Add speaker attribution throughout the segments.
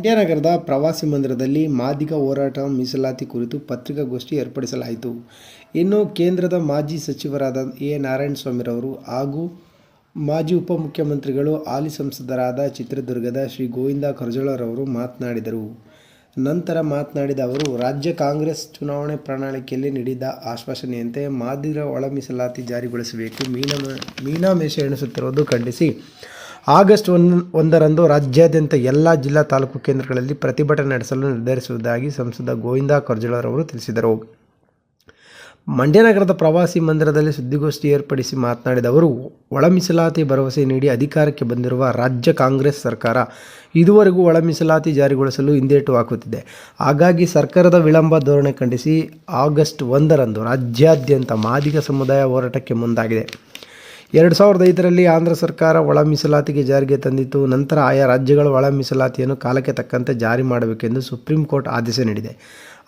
Speaker 1: ಮಂಡ್ಯ ನಗರದ ಪ್ರವಾಸಿ ಮಂದಿರದಲ್ಲಿ ಮಾದಿಗ ಹೋರಾಟ ಮೀಸಲಾತಿ ಕುರಿತು ಪತ್ರಿಕಾಗೋಷ್ಠಿ ಏರ್ಪಡಿಸಲಾಯಿತು. ಇನ್ನು ಕೇಂದ್ರದ ಮಾಜಿ ಸಚಿವರಾದ ಎ. ನಾರಾಯಣಸ್ವಾಮಿರವರು ಹಾಗೂ ಮಾಜಿ ಉಪಮುಖ್ಯಮಂತ್ರಿಗಳು ಹಾಲಿ ಸಂಸದರಾದ ಚಿತ್ರದುರ್ಗದ ಶ್ರೀ ಗೋವಿಂದ ಖರ್ಜೋಳರವರು ಮಾತನಾಡಿದರು. ನಂತರ ಮಾತನಾಡಿದ ಅವರು, ರಾಜ್ಯ ಕಾಂಗ್ರೆಸ್ ಚುನಾವಣೆ ಪ್ರಣಾಳಿಕೆಯಲ್ಲಿ ನೀಡಿದ ಆಶ್ವಾಸನೆಯಂತೆ ಮಾದಿರ ಒಳ ಮೀಸಲಾತಿ ಜಾರಿಗೊಳಿಸಬೇಕು, ಮೀನ ಮೀನಾಮೇಷ ಎಣಿಸುತ್ತಿರುವುದು ಖಂಡಿಸಿ. ಆಗಸ್ಟ್ ಒನ್ ಒಂದರಂದು ರಾಜ್ಯಾದ್ಯಂತ ಎಲ್ಲ ಜಿಲ್ಲಾ ತಾಲೂಕು ಕೇಂದ್ರಗಳಲ್ಲಿ ಪ್ರತಿಭಟನೆ ನಡೆಸಲು ನಿರ್ಧರಿಸುವುದಾಗಿ ಸಂಸದ ಗೋವಿಂದ ಕಾರಜೋಳರವರು ತಿಳಿಸಿದರು. ಮಂಡ್ಯ ನಗರದ ಪ್ರವಾಸಿ ಮಂದಿರದಲ್ಲಿ ಸುದ್ದಿಗೋಷ್ಠಿ ಏರ್ಪಡಿಸಿ ಮಾತನಾಡಿದ ಅವರು ಒಳಮೀಸಲಾತಿ ಭರವಸೆ ನೀಡಿ ಅಧಿಕಾರಕ್ಕೆ ಬಂದಿರುವ ರಾಜ್ಯ ಕಾಂಗ್ರೆಸ್ ಸರ್ಕಾರ ಇದುವರೆಗೂ ಒಳಮೀಸಲಾತಿ ಜಾರಿಗೊಳಿಸಲು ಹಿಂದೇಟು ಹಾಕುತ್ತಿದೆ. ಹಾಗಾಗಿ ಸರ್ಕಾರದ ವಿಳಂಬ ಧೋರಣೆ ಖಂಡಿಸಿ ಆಗಸ್ಟ್ ಒಂದರಂದು ರಾಜ್ಯಾದ್ಯಂತ ಮಾದಿಗ ಸಮುದಾಯ ಹೋರಾಟಕ್ಕೆ ಮುಂದಾಗಿದೆ. ಎರಡು ಸಾವಿರದ ಐದರಲ್ಲಿ ಆಂಧ್ರ ಸರ್ಕಾರ ಒಳ ಮೀಸಲಾತಿಗೆ ಜಾರಿಗೆ ತಂದಿತ್ತು. ನಂತರ ಆಯಾ ರಾಜ್ಯಗಳ ಒಳ ಮೀಸಲಾತಿಯನ್ನು ಕಾಲಕ್ಕೆ ತಕ್ಕಂತೆ ಜಾರಿ ಮಾಡಬೇಕೆಂದು ಸುಪ್ರೀಂ ಕೋರ್ಟ್ ಆದೇಶ ನೀಡಿದೆ.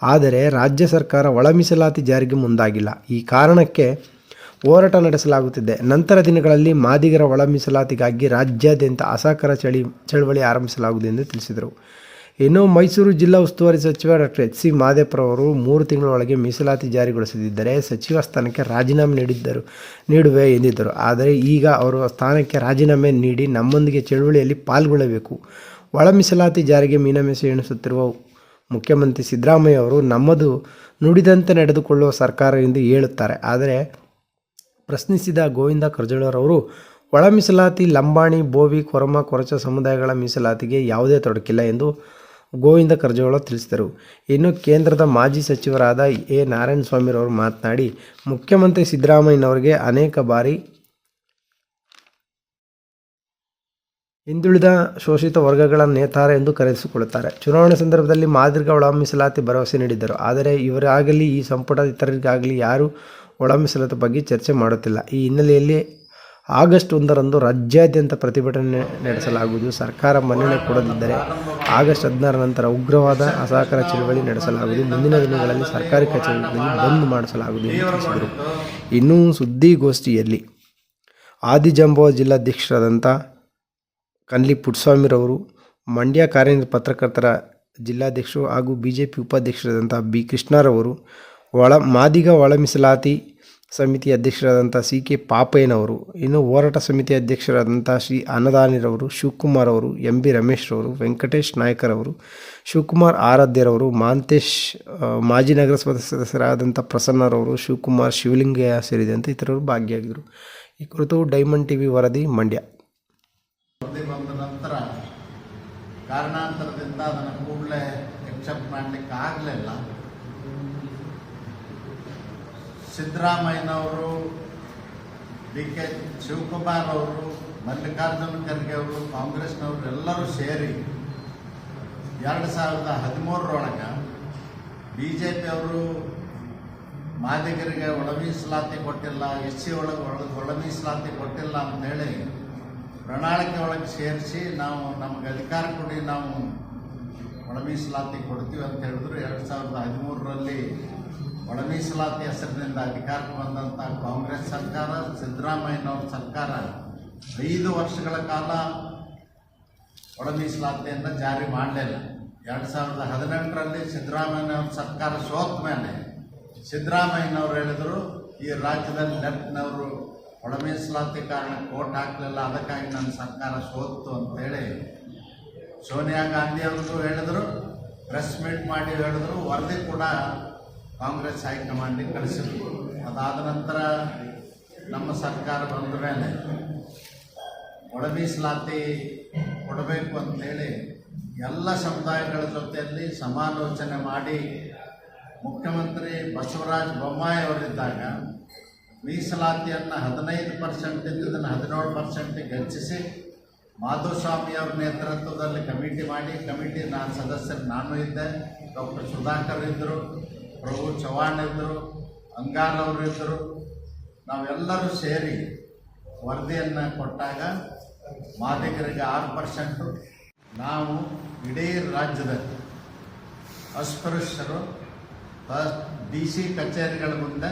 Speaker 1: ಆದರೆ ರಾಜ್ಯ ಸರ್ಕಾರ ಒಳ ಮೀಸಲಾತಿ ಜಾರಿಗೆ ಮುಂದಾಗಿಲ್ಲ. ಈ ಕಾರಣಕ್ಕೆ ಹೋರಾಟ ನಡೆಸಲಾಗುತ್ತಿದೆ. ನಂತರ ದಿನಗಳಲ್ಲಿ ಮಾದಿಗರ ಒಳ ಮೀಸಲಾತಿಗಾಗಿ ರಾಜ್ಯಾದ್ಯಂತ ಅಸಹಕಾರ ಚಳಿ ಚಳವಳಿ ಆರಂಭಿಸಲಾಗುವುದು ಎಂದು ತಿಳಿಸಿದರು. ಇನ್ನು ಮೈಸೂರು ಜಿಲ್ಲಾ ಉಸ್ತುವಾರಿ ಸಚಿವ ಡಾಕ್ಟರ್ ಎಚ್ ಸಿ ಮಾದೇಪ್ರವರು ಮೂರು ತಿಂಗಳೊಳಗೆ ಮೀಸಲಾತಿ ಜಾರಿಗೊಳಿಸದಿದ್ದರೆ ಸಚಿವ ಸ್ಥಾನಕ್ಕೆ ರಾಜೀನಾಮೆ ನೀಡಿದ್ದರು, ನೀಡುವೆ ಎಂದಿದ್ದರು. ಆದರೆ ಈಗ ಅವರು ಸ್ಥಾನಕ್ಕೆ ರಾಜೀನಾಮೆ ನೀಡಿ ನಮ್ಮೊಂದಿಗೆ ಚಳುವಳಿಯಲ್ಲಿ ಪಾಲ್ಗೊಳ್ಳಬೇಕು. ಒಳ ಮೀಸಲಾತಿ ಜಾರಿಗೆ ಮೀನಮೇಸೆ ಎಣಿಸುತ್ತಿರುವ ಮುಖ್ಯಮಂತ್ರಿ ಸಿದ್ದರಾಮಯ್ಯ ಅವರು ನಮ್ಮದು ನುಡಿದಂತೆ ನಡೆದುಕೊಳ್ಳುವ ಸರ್ಕಾರ ಎಂದು ಹೇಳುತ್ತಾರೆ. ಆದರೆ ಪ್ರಶ್ನಿಸಿದ ಗೋವಿಂದ ಕರ್ಜೋಳರವರು ಒಳ ಮೀಸಲಾತಿ ಲಂಬಾಣಿ, ಬೋವಿ, ಕೊರಮ, ಕೊರಚ ಸಮುದಾಯಗಳ ಮೀಸಲಾತಿಗೆ ಯಾವುದೇ ತೊಡಕಿಲ್ಲ ಎಂದು ಗೋವಿಂದ ಕಾರಜೋಳ ತಿಳಿಸಿದರು. ಇನ್ನು ಕೇಂದ್ರದ ಮಾಜಿ ಸಚಿವರಾದ ಎ. ನಾರಾಯಣಸ್ವಾಮಿರವರು ಮಾತನಾಡಿ, ಮುಖ್ಯಮಂತ್ರಿ ಸಿದ್ದರಾಮಯ್ಯನವರಿಗೆ ಅನೇಕ ಬಾರಿ ಹಿಂದುಳಿದ ಶೋಷಿತ ವರ್ಗಗಳ ನೇತಾರ ಎಂದು ಕರೆಸಿಕೊಳ್ಳುತ್ತಾರೆ. ಚುನಾವಣೆ ಸಂದರ್ಭದಲ್ಲಿ ಮಾದರಿಗ ಒಳ ಮೀಸಲಾತಿ ಭರವಸೆ ನೀಡಿದ್ದರು. ಆದರೆ ಇವರಾಗಲಿ, ಈ ಸಂಪುಟ ಇತರರಿಗಾಗಲಿ ಯಾರೂ ಒಳ ಮೀಸಲಾತಿ ಬಗ್ಗೆ ಚರ್ಚೆ ಮಾಡುತ್ತಿಲ್ಲ. ಈ ಹಿನ್ನೆಲೆಯಲ್ಲಿ ಆಗಸ್ಟ್ ಒಂದರಂದು ರಾಜ್ಯಾದ್ಯಂತ ಪ್ರತಿಭಟನೆ ನಡೆಸಲಾಗುವುದು. ಸರ್ಕಾರ ಮನ್ನಣೆ ಕೊಡದಿದ್ದರೆ ಆಗಸ್ಟ್ ಹದಿನಾರ ನಂತರ ಉಗ್ರವಾದ, ಅಸಹಕಾರ ಚಳವಳಿ ನಡೆಸಲಾಗುವುದು. ಮುಂದಿನ ದಿನಗಳಲ್ಲಿ ಸರ್ಕಾರಿ ಕಚೇರಿಗಳಲ್ಲಿ ಬಂದ್ ಮಾಡಿಸಲಾಗುವುದು ಎಂದು ತಿಳಿಸಿದರು. ಇನ್ನೂ ಸುದ್ದಿಗೋಷ್ಠಿಯಲ್ಲಿ ಆದಿಜಾಂಬವ ಜಿಲ್ಲಾಧ್ಯಕ್ಷರಾದಂಥ ಕನ್ಲಿ ಪುಟ್ಸ್ವಾಮಿರವರು, ಮಂಡ್ಯ ಕಾರ್ಯನಿರತ ಪತ್ರಕರ್ತರ ಜಿಲ್ಲಾಧ್ಯಕ್ಷರು ಹಾಗೂ ಬಿ ಜೆ ಪಿ ಉಪಾಧ್ಯಕ್ಷರಾದಂಥ ಬಿ ಕೃಷ್ಣರವರು ಒಳ ಮಾದಿಗ ಒಳ ಮೀಸಲಾತಿ ಸಮಿತಿ ಅಧ್ಯಕ್ಷರಾದಂಥ ಸಿ ಕೆ ಪಾಪಯ್ಯನವರು, ಇನ್ನು ಹೋರಾಟ ಸಮಿತಿ ಅಧ್ಯಕ್ಷರಾದಂಥ ಶ್ರೀ ಅನ್ನದಾನಿರವರು ಶಿವಕುಮಾರ್ ಅವರು, ಎಂ ಬಿ ರಮೇಶ್ರವರು ವೆಂಕಟೇಶ್ ನಾಯ್ಕರವರು ಶಿವಕುಮಾರ್ ಆರಾಧ್ಯರವರು ಮಾಂತೇಶ್ ಮಾಜಿ ನಗರಸಭಾ ಸದಸ್ಯರಾದಂಥ ಪ್ರಸನ್ನರವರು ಶಿವಕುಮಾರ್ ಶಿವಲಿಂಗಯ್ಯ ಸೇರಿದಂತೆ ಇತರರು ಭಾಗಿಯಾಗಿದ್ದರು. ಈ ಕುರಿತು ಡೈಮಂಡ್ ಟಿವಿ ವರದಿ ಮಂಡ್ಯ.
Speaker 2: ನಂತರ ಕಾರಣಾಂತರದಿಂದ ಅದನ್ನು ಕೂಡಲೇ ಎಕ್ಸೆಪ್ಟ್ ಮಾಡಲಿಕ್ಕೆ ಆಗಲಿಲ್ಲ ಸಿದ್ದರಾಮಯ್ಯನವರು ಡಿ ಕೆ ಶಿವಕುಮಾರ್ ಅವರು, ಮಲ್ಲಿಕಾರ್ಜುನ ಖರ್ಗೆ ಅವರು, ಕಾಂಗ್ರೆಸ್ನವರು ಎಲ್ಲರೂ ಸೇರಿ ಎರಡು ಸಾವಿರದ ಹದಿಮೂರರೊಳಗೆ ಬಿ ಜೆ ಪಿಯವರು ಮಾದಿಗರಿಗೆ ಒಳ ಮೀಸಲಾತಿ ಕೊಟ್ಟಿಲ್ಲ, ಎಸ್ ಸಿ ಒಳಗೆ ಒಳ ಒಳ ಮೀಸಲಾತಿ ಕೊಟ್ಟಿಲ್ಲ ಅಂತೇಳಿ ಪ್ರಣಾಳಿಕೆ ಒಳಗೆ ಸೇರಿಸಿ ನಾವು ನಮಗೆ ಅಧಿಕಾರ ಕೊಡಿ, ನಾವು ಒಳ ಮೀಸಲಾತಿ ಕೊಡ್ತೀವಿ ಅಂತ ಹೇಳಿದ್ರು. ಎರಡು ಸಾವಿರದ ಹದಿಮೂರರಲ್ಲಿ ಒಳ ಮೀಸಲಾತಿ ಹೆಸರಿನಿಂದ ಅಧಿಕಾರಕ್ಕೆ ಬಂದಂಥ ಕಾಂಗ್ರೆಸ್ ಸರ್ಕಾರ, ಸಿದ್ದರಾಮಯ್ಯನವ್ರ ಸರ್ಕಾರ ಐದು ವರ್ಷಗಳ ಕಾಲ ಒಳ ಮೀಸಲಾತಿಯನ್ನು ಜಾರಿ ಮಾಡಲಿಲ್ಲ. ಎರಡು ಸಾವಿರದ ಹದಿನೆಂಟರಲ್ಲಿ ಸಿದ್ದರಾಮಯ್ಯನವ್ರ ಸರ್ಕಾರ ಸೋತ ಮೇಲೆ ಸಿದ್ದರಾಮಯ್ಯನವ್ರು ಹೇಳಿದರು, ಈ ರಾಜ್ಯದಲ್ಲಿ ನೆಟ್ನವರು ಒಳ ಮೀಸಲಾತಿ ಕಾರಣ ಕೋಟ್ ಹಾಕಲಿಲ್ಲ, ಅದಕ್ಕಾಗಿ ನನ್ನ ಸರ್ಕಾರ ಸೋತು ಅಂತೇಳಿ ಸೋನಿಯಾ ಗಾಂಧಿ ಅವ್ರಿಗೂ ಹೇಳಿದರು. ಪ್ರೆಸ್ ಮೀಟ್ ಮಾಡಿ ಹೇಳಿದ್ರು. ವರದಿ ಕೂಡ ಕಾಂಗ್ರೆಸ್ ಹೈಕಮಾಂಡಿಗೆ ಕಳಿಸಿದ್ರು. ಅದಾದ ನಂತರ ನಮ್ಮ ಸರ್ಕಾರ ಬಂದ ಮೇಲೆ ಒಳ ಮೀಸಲಾತಿ ಕೊಡಬೇಕು ಅಂತೇಳಿ ಎಲ್ಲ ಸಮುದಾಯಗಳ ಜೊತೆಯಲ್ಲಿ ಸಮಾಲೋಚನೆ ಮಾಡಿ ಮುಖ್ಯಮಂತ್ರಿ ಬಸವರಾಜ ಬೊಮ್ಮಾಯಿ ಅವರಿದ್ದಾಗ ಮೀಸಲಾತಿಯನ್ನು ಹದಿನೈದು ಪರ್ಸೆಂಟ್ ಇದ್ದದನ್ನು ಹದಿನೇಳು ಪರ್ಸೆಂಟಿಗೆ ಹೆಚ್ಚಿಸಿ ಮಾಧುಸ್ವಾಮಿ ಅವ್ರ ನೇತೃತ್ವದಲ್ಲಿ ಕಮಿಟಿ ಮಾಡಿ, ಕಮಿಟಿ ನಾನು ಸದಸ್ಯರು ನಾನು ಇದ್ದೆ, ಡಾಕ್ಟರ್ ಸುಧಾಕರ್ ಇದ್ದರು ಪ್ರಭು ಚವ್ಹಾಣ್ ಇದ್ದರು ಅಂಗಾರ್ ಅವರು ಇದ್ದರು ನಾವೆಲ್ಲರೂ ಸೇರಿ ವರದಿಯನ್ನು ಕೊಟ್ಟಾಗ ಮಾದಿಗರಿಗೆ ಆರು ಪರ್ಸೆಂಟು ನಾವು ಇಡೀ ರಾಜ್ಯದಲ್ಲಿ ಅಸ್ಪೃಶ್ಯರು ಡಿ ಸಿ ಕಚೇರಿಗಳ ಮುಂದೆ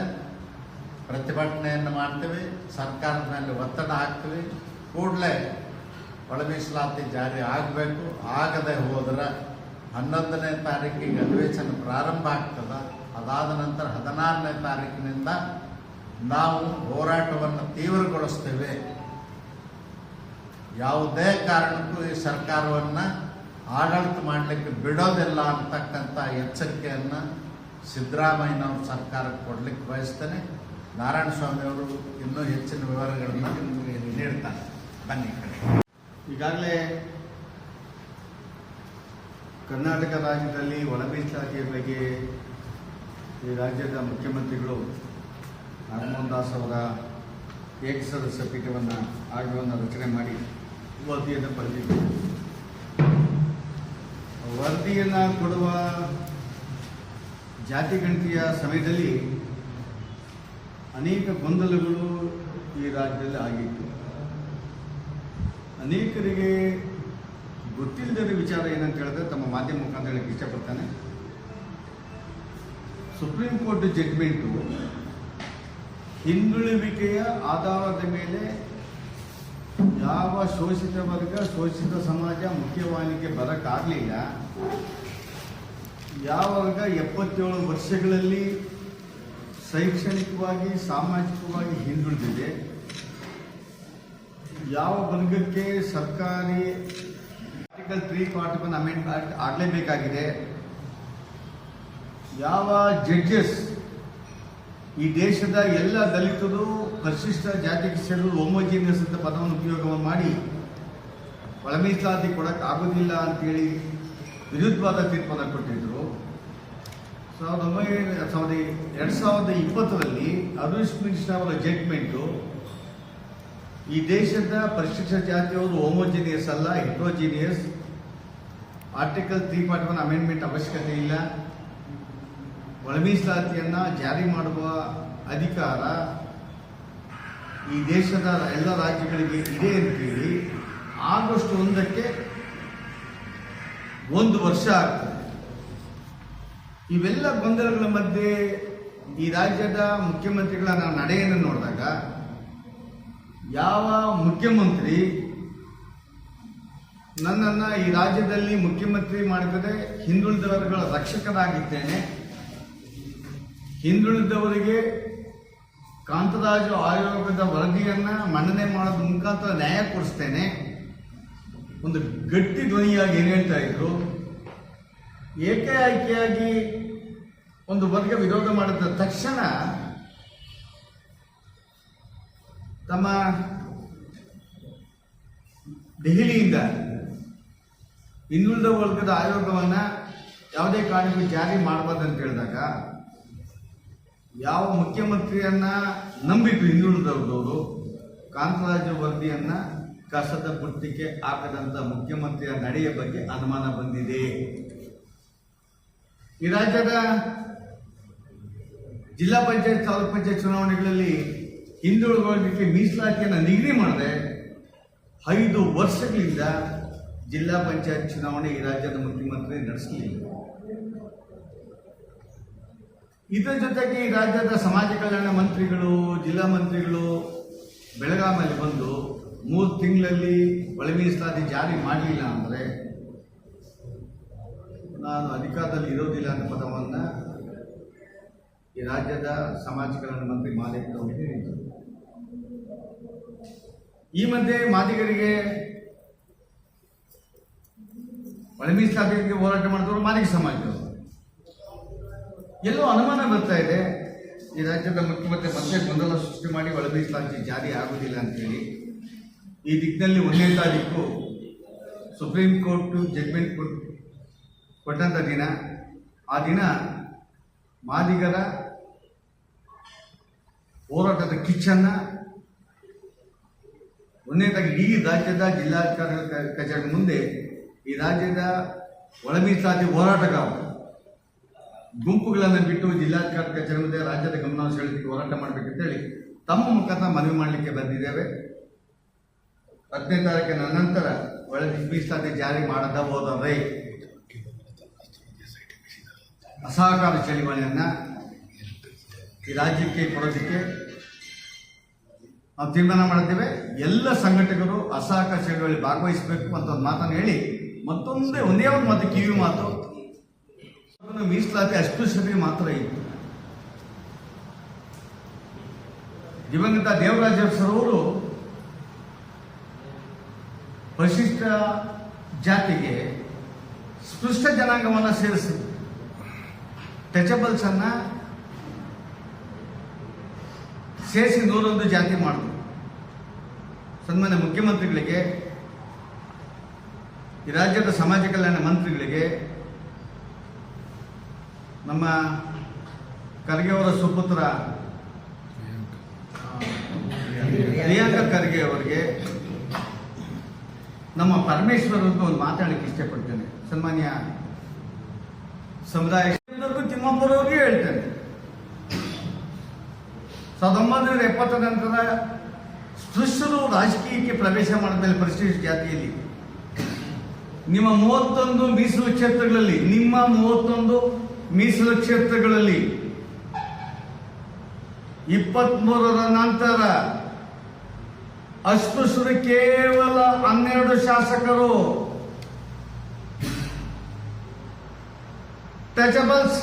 Speaker 2: ಪ್ರತಿಭಟನೆಯನ್ನು ಮಾಡ್ತೀವಿ, ಸರ್ಕಾರದ ಮೇಲೆ ಒತ್ತಡ ಹಾಕ್ತೀವಿ. ಕೂಡಲೇ ಒಳ ಜಾರಿ ಆಗಬೇಕು, ಆಗದೆ ಹೋದ್ರೆ ಹನ್ನೊಂದನೇ ತಾರೀಕಿಗೆ ಅಧಿವೇಶನ ಪ್ರಾರಂಭ ಆಗ್ತದೆ. ಅದಾದ ನಂತರ ಹದಿನಾರನೇ ತಾರೀಕಿನಿಂದ ನಾವು ಹೋರಾಟವನ್ನು ತೀವ್ರಗೊಳಿಸ್ತೇವೆ. ಯಾವುದೇ ಕಾರಣಕ್ಕೂ ಈ ಸರ್ಕಾರವನ್ನು ಆಡಳಿತ ಮಾಡಲಿಕ್ಕೆ ಬಿಡೋದಿಲ್ಲ ಅಂತಕ್ಕಂಥ ಎಚ್ಚರಿಕೆಯನ್ನು ಸಿದ್ದರಾಮಯ್ಯನವ್ರ ಸರ್ಕಾರಕ್ಕೆ ಕೊಡಲಿಕ್ಕೆ ಬಯಸ್ತೇನೆ. ನಾರಾಯಣ ಸ್ವಾಮಿ ಅವರು ಇನ್ನೂ ಹೆಚ್ಚಿನ ವಿವರಗಳನ್ನು ನಿಮಗೆ ನೀಡ್ತಾರೆ. ಬನ್ನಿ ಕಡೆ.
Speaker 3: ಈಗಾಗಲೇ ಕರ್ನಾಟಕ ರಾಜ್ಯದಲ್ಲಿ ಒಳಮೀಸಲಾತಿಯ ಬಗ್ಗೆ ಈ ರಾಜ್ಯದ ಮುಖ್ಯಮಂತ್ರಿಗಳು ನಾಗಮೋಹನ್ ದಾಸ್ ಅವರ ಏಕಸದಸ್ಯ ಪೀಠವನ್ನು ಆಯೋಗವನ್ನು ರಚನೆ ಮಾಡಿ ವರದಿಯನ್ನು ಪಡೆದಿದ್ದರು ವರದಿಯನ್ನು ಕೊಡುವ ಜಾತಿ ಗಣತಿಯ ಸಮಯದಲ್ಲಿ ಅನೇಕ ಗೊಂದಲಗಳು ಈ ರಾಜ್ಯದಲ್ಲಿ ಆಗಿತ್ತು. ಅನೇಕರಿಗೆ ಗೊತ್ತಿಲ್ಲದ ವಿಚಾರ ಏನಂತ ಹೇಳಿದ್ರೆ ತಮ್ಮ ಮಾಧ್ಯಮ ಮುಖಾಂತರ ಹೇಳಕ್ಕೆ ಇಷ್ಟಪಡ್ತಾನೆ. ಸುಪ್ರೀಂ ಕೋರ್ಟ್ ಜಡ್ಮೆಂಟು ಹಿಂದುಳುವಿಕೆಯ ಆಧಾರದ ಮೇಲೆ ಯಾವ ಶೋಷಿತ ವರ್ಗ, ಶೋಷಿತ ಸಮಾಜ ಮುಖ್ಯವಾಹಿನಿಗೆ ಬರೋಕ್ಕಾಗಲಿಲ್ಲ ಯಾವಾಗ ಎಪ್ಪತ್ತೇಳು ವರ್ಷಗಳಲ್ಲಿ ಶೈಕ್ಷಣಿಕವಾಗಿ, ಸಾಮಾಜಿಕವಾಗಿ ಹಿಂದುಳಿದಿದೆ, ಯಾವ ವರ್ಗಕ್ಕೆ ಸರ್ಕಾರಿ article three forty one amendment ಆಗಲೇಬೇಕಾಗಿದೆ ಯಾವ ಜಡ್ಜಸ್ ಈ ದೇಶದ ಎಲ್ಲ ದಲಿತರು, ಪರಿಶಿಷ್ಟ ಜಾತಿಗೆ ಸೇರಲು ಹೋಮೋಜಿನಿಯಸ್ ಅಂತ ಪದವನ್ನು ಉಪಯೋಗ ಮಾಡಿ ಒಳ ಮೀಸಲಾತಿ ಕೊಡಕ್ಕೆ ಆಗೋದಿಲ್ಲ ಅಂತೇಳಿ ವಿರುದ್ಧವಾದ ತೀರ್ಪನ್ನು ಕೊಟ್ಟಿದ್ರು. ಸಾವಿರದ ಒಂಬೈನೂರ, ಸಾವಿರದ ಎರಡು ಸಾವಿರದ ಇಪ್ಪತ್ತರಲ್ಲಿ ಅರುಣ್ ಮಿಶ್ರಾ ಅವರ ಜಡ್ಮೆಂಟು ಈ ದೇಶದ ಪರಿಶಿಷ್ಟ ಜಾತಿಯವರು ಹೋಮೋಜಿನಿಯಸ್ ಅಲ್ಲ heterogeneous article three part one amendment ಅವಶ್ಯಕತೆ ಇಲ್ಲ. ಒಳ ಮೀಸಲಾತಿಯನ್ನ ಜಾರಿ ಮಾಡುವ ಅಧಿಕಾರ ಈ ದೇಶದ ಎಲ್ಲ ರಾಜ್ಯಗಳಿಗೆ ಇದೆ ಅಂತೇಳಿ ಆಗಸ್ಟ್ ಒಂದಕ್ಕೆ ಒಂದು ವರ್ಷ ಆಗ್ತದೆ. ಇವೆಲ್ಲ ಗೊಂದಲಗಳ ಮಧ್ಯೆ ಈ ರಾಜ್ಯದ ಮುಖ್ಯಮಂತ್ರಿಗಳ ನಾವು ನಡೆಯನ್ನು ನೋಡಿದಾಗ ಯಾವ ಮುಖ್ಯಮಂತ್ರಿ ನನ್ನನ್ನು ಈ ರಾಜ್ಯದಲ್ಲಿ ಮುಖ್ಯಮಂತ್ರಿ ಮಾಡಿದರೆ ಹಿಂದುಳಿದವರುಗಳ ರಕ್ಷಕರಾಗಿದ್ದೇನೆ ಹಿಂದುಳಿದವರಿಗೆ ಕಾಂತರಾಜು ಆಯೋಗದ ವರದಿಯನ್ನ ಮನ್ನಣೆ ಮಾಡೋದ್ರ ಮುಖಾಂತರ ನ್ಯಾಯ ಕೊಡಿಸ್ತೇನೆ. ಒಂದು ಗಟ್ಟಿ ಧ್ವನಿಯಾಗಿ ಏನು ಹೇಳ್ತಾ ಇದ್ರು? ಏಕಾಏಕಿಯಾಗಿ ಒಂದು ವರ್ಗ ವಿರೋಧ ಮಾಡಿದ ತಕ್ಷಣ ತಮ್ಮ ದೆಹಲಿಯಿಂದ ಹಿಂದುಳಿದ ವರ್ಗದ ಆಯೋಗವನ್ನು ಯಾವುದೇ ಕಾರಣಕ್ಕೂ ಜಾರಿ ಮಾಡಬಾರ್ದು ಅಂತ ಹೇಳಿದಾಗ ಯಾವ ಮುಖ್ಯಮಂತ್ರಿಯನ್ನ ನಂಬಿದ್ರು ಹಿಂದುಳಿದವರು ಕಾಂತರಾಜ ವರದಿಯನ್ನ ಕಸದ ಬುಟ್ಟಿಗೆ ಹಾಕದಂತ ಮುಖ್ಯಮಂತ್ರಿಯ ನಡೆಯ ಬಗ್ಗೆ ಅನುಮಾನ ಬಂದಿದೆ. ಈ ರಾಜ್ಯದ ಜಿಲ್ಲಾ ಪಂಚಾಯತ್, ತಾಲೂಕ್ ಪಂಚಾಯತ್ ಚುನಾವಣೆಗಳಲ್ಲಿ ಹಿಂದುಳಿದ ವರ್ಗಕ್ಕೆ ಮೀಸಲಾತಿಯನ್ನು ನಿಗದಿ ಮಾಡದೆ ಐದು ವರ್ಷಗಳಿಂದ ಜಿಲ್ಲಾ ಪಂಚಾಯತ್ ಚುನಾವಣೆ ಈ ರಾಜ್ಯದ ಮುಖ್ಯಮಂತ್ರಿ ನಡೆಸಲಿಲ್ಲ. ಇದರ ಜೊತೆಗೆ ಈ ರಾಜ್ಯದ ಸಮಾಜ ಕಲ್ಯಾಣ ಮಂತ್ರಿಗಳು, ಜಿಲ್ಲಾ ಮಂತ್ರಿಗಳು ಬೆಳಗಾಮಲ್ಲಿ ಬಂದು ಮೂರು ತಿಂಗಳಲ್ಲಿ ಒಳ ಮೀಸಲಾತಿ ಜಾರಿ ಮಾಡಲಿಲ್ಲ ಅಂದರೆ ನಾನು ಅಧಿಕಾರದಲ್ಲಿ ಇರೋದಿಲ್ಲ ಅನ್ನೋ ಪದವನ್ನು ಈ ರಾಜ್ಯದ ಸಮಾಜ ಕಲ್ಯಾಣ ಮಂತ್ರಿ ಮಾಲೀಕರು ಅವರು ಹೇಳಿದರು. ಈ ಮಧ್ಯೆ ಮಾದಿಗರಿಗೆ ಒಳ ಮೀಸಲಾತಿಗೆ ಹೋರಾಟ ಮಾಡಿದವರು ಮಾದಿಗ ಸಮಾಜದವರು. ಎಲ್ಲೋ ಅನುಮಾನ ಬರ್ತಾ ಇದೆ. ಈ ರಾಜ್ಯದ ಮುಖ್ಯಮಂತ್ರಿ ಮತ್ತೆ ಗೊಂದಲ ಸೃಷ್ಟಿ ಮಾಡಿ ಒಳ ಮೀಸಲಾತಿ ಜಾರಿ ಆಗುವುದಿಲ್ಲ ಅಂತೇಳಿ ಈ ದಿಕ್ಕಿನಲ್ಲಿ ಒಂದೇ ತಾರೀಕು ಸುಪ್ರೀಂ ಕೋರ್ಟ್ ಜಡ್ಮೆಂಟ್ ಕೊಟ್ ಕೊಟ್ಟಂಥ ದಿನ. ಆ ದಿನ ಮಾದಿಗರ ಹೋರಾಟದ ಕಿಚ್ಚನ್ನು ಒಂದನೇದಾಗಿ ಇಡೀ ರಾಜ್ಯದ ಜಿಲ್ಲಾಧಿಕಾರಿಗಳ ಕಚೇರಿ ಮುಂದೆ ಈ ರಾಜ್ಯದ ಒಳ ಮೀಸಲಾತಿ ಹೋರಾಟಗಾರರು ಗುಂಪುಗಳನ್ನು ಬಿಟ್ಟು ಜಿಲ್ಲಾಧಿಕಾರಿ ಕಚೇರಿ ಮುಂದೆ ರಾಜ್ಯದ ಗಮನ ಸೆಳೆದಕ್ಕೆ ಹೋರಾಟ ಮಾಡಬೇಕಂತೇಳಿ ತಮ್ಮ ಮುಖಾಂತರ ಮನವಿ ಮಾಡಲಿಕ್ಕೆ ಬಂದಿದ್ದೇವೆ. ಹತ್ತನೇ ತಾರೀಕಿನ ನಂತರ ಒಳ ಮೀಸಲಾತಿ ಜಾರಿ ಮಾಡದ ಹೋದರೆ ಅಸಹಕಾರ ಚಳವಳಿಯನ್ನ ಈ ರಾಜ್ಯಕ್ಕೆ ಕೊಡೋದಕ್ಕೆ ನಾವು ತೀರ್ಮಾನ ಮಾಡಿದ್ದೇವೆ. ಎಲ್ಲ ಸಂಘಟಕರು ಅಸಹಕಾರ ಚಳವಳಿ ಭಾಗವಹಿಸಬೇಕು ಅಂತ ಒಂದು ಮಾತನ್ನು ಹೇಳಿ ಮತ್ತೊಂದೇ, ಒಂದೇ ಒಂದು ಮಾತು, ಕಿವಿ ಮಾತು. ಮೀಸಲಾತಿ ಸಭೆ ಮಾತ್ರ ಇತ್ತು. ದಿವಂಗತ ದೇವರಾಜ ಸರವರು ಪರಿಶಿಷ್ಟ ಜಾತಿಗೆ ಸ್ಪೃಷ್ಟ ಜನಾಂಗವನ್ನು ಸೇರಿಸಿದ್ರು. ಟಚಬಲ್ಸ್ ಅನ್ನ ಸೇರಿಸಿ ನೂರೊಂದು ಜಾತಿ ಮಾಡಿದ್ರು. ಸನ್ಮಾನ್ಯ ಮುಖ್ಯಮಂತ್ರಿಗಳಿಗೆ, ಈ ರಾಜ್ಯದ ಸಮಾಜ ಕಲ್ಯಾಣ ಮಂತ್ರಿಗಳಿಗೆ ನಮ್ಮ ಖರ್ಗೆ ಅವರ ಸುಪುತ್ರ ಪ್ರಿಯಾಂಕ ಖರ್ಗೆ ಅವರಿಗೆ ನಮ್ಮ ಪರಮೇಶ್ವರ ಒಂದು ಮಾತಾಡಲಿಕ್ಕೆ ಇಷ್ಟಪಡ್ತೇನೆ. ಸನ್ಮಾನ್ಯ ಸಮುದಾಯ ತಿಮ್ಮಪ್ಪರವ್ರಿಗೆ ಹೇಳ್ತೇನೆ. ಸಾವಿರದ ಒಂಬೈನೂರ ಎಪ್ಪತ್ತರ ನಂತರ ಸ್ಪೃಶ್ಯರು ರಾಜಕೀಯಕ್ಕೆ ಪ್ರವೇಶ ಮಾಡಿದ ಪರಿಶಿಷ್ಟ ಜಾತಿಯಲ್ಲಿ, ನಿಮ್ಮ ಮೂವತ್ತೊಂದು ಮೀಸಲು ಕ್ಷೇತ್ರಗಳಲ್ಲಿ, ನಿಮ್ಮ ಮೂವತ್ತೊಂದು ಮೀಸಲು ಕ್ಷೇತ್ರಗಳಲ್ಲಿ ಇಪ್ಪತ್ಮೂರರ ನಂತರ ಅಸ್ಪೃಶ್ಯರು ಕೇವಲ ಹನ್ನೆರಡು ಶಾಸಕರು. ಟಚಬಲ್ಸ್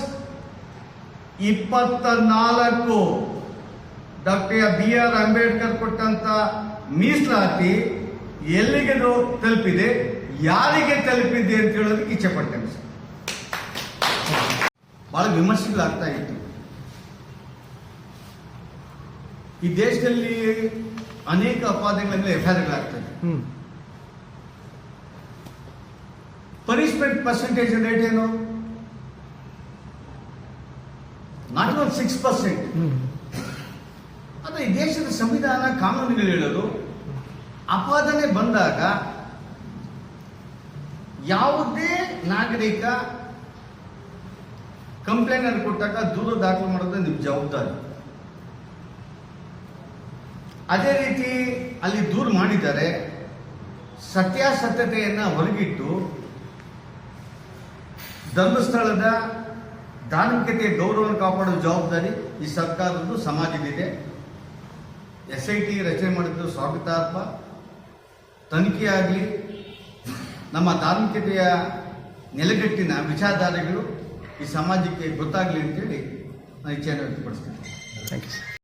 Speaker 3: ಇಪ್ಪತ್ತ ನಾಲ್ಕು. ಡಾಕ್ಟರ್ ಬಿ ಆರ್ ಅಂಬೇಡ್ಕರ್ ಕೊಟ್ಟಂತ ಮೀಸಲಾತಿ ಎಲ್ಲಿಗೆ ತಲುಪಿದೆ, ಯಾರಿಗೆ ತಲುಪಿದೆ ಅಂತ ಹೇಳೋದಕ್ಕೆ ಇಚ್ಛೆ ಸರ್. ಬಹಳ ವಿಮರ್ಶೆಗಳಾಗ್ತಾ ಇತ್ತು. ಈ ದೇಶದಲ್ಲಿ ಅನೇಕ ಅಪರಾಧಗಳ ಮೇಲೆ ಎಫ್ ಐ ಆಗ್ತದೆ
Speaker 1: ಹ್ಮ್
Speaker 3: ಪನಿಷ್ಮೆಂಟ್ ಪರ್ಸೆಂಟೇಜ್ ರೇಟ್ ಏನು? ನಾಟ್ ಒನ್ ಸಿಕ್ಸ್ ಪರ್ಸೆಂಟ್ ಆದರೆ ಈ ದೇಶದ ಸಂವಿಧಾನ ಕಾನೂನುಗಳು ಹೇಳೋದು ಅಪಾದನೆ ಬಂದಾಗ ಯಾವುದೇ ನಾಗರಿಕ ಕಂಪ್ಲೇಂಟ್ ಕೊಟ್ಟಾಗ ದೂರು ದಾಖಲು ಮಾಡೋದು ನಿಮ್ಮ ಜವಾಬ್ದಾರಿ. ಅದೇ ರೀತಿ ಅಲ್ಲಿ ದೂರು ಮಾಡಿದ್ದಾರೆ, ಸತ್ಯಾಸತ್ಯತೆಯನ್ನು ಹೊರಗಿಟ್ಟು ಧರ್ಮಸ್ಥಳದ ಧಾರ್ಮಿಕತೆ ಗೌರವವನ್ನು ಕಾಪಾಡುವ ಜವಾಬ್ದಾರಿ ಈ ಸರ್ಕಾರದ್ದು ಸಮಾಜದಿದೆ ಎಸ್ ಐ ಟಿ ರಚನೆ ಮಾಡಿದ್ದು ಸ್ವಾಗತಾರ್ಹ ತನಿಖೆಯಾಗಲಿ ನಮ್ಮ ಧಾರ್ಮಿಕತೆಯ ನೆಲೆಗಟ್ಟಿನ ವಿಚಾರಧಾರೆಗಳು ಈ ಸಮಾಜಕ್ಕೆ ಗೊತ್ತಾಗಲಿ ಅಂತೇಳಿ ನಾನು ಇಚ್ಛೆಯನ್ನು ವ್ಯಕ್ತಪಡಿಸ್ತೇನೆ.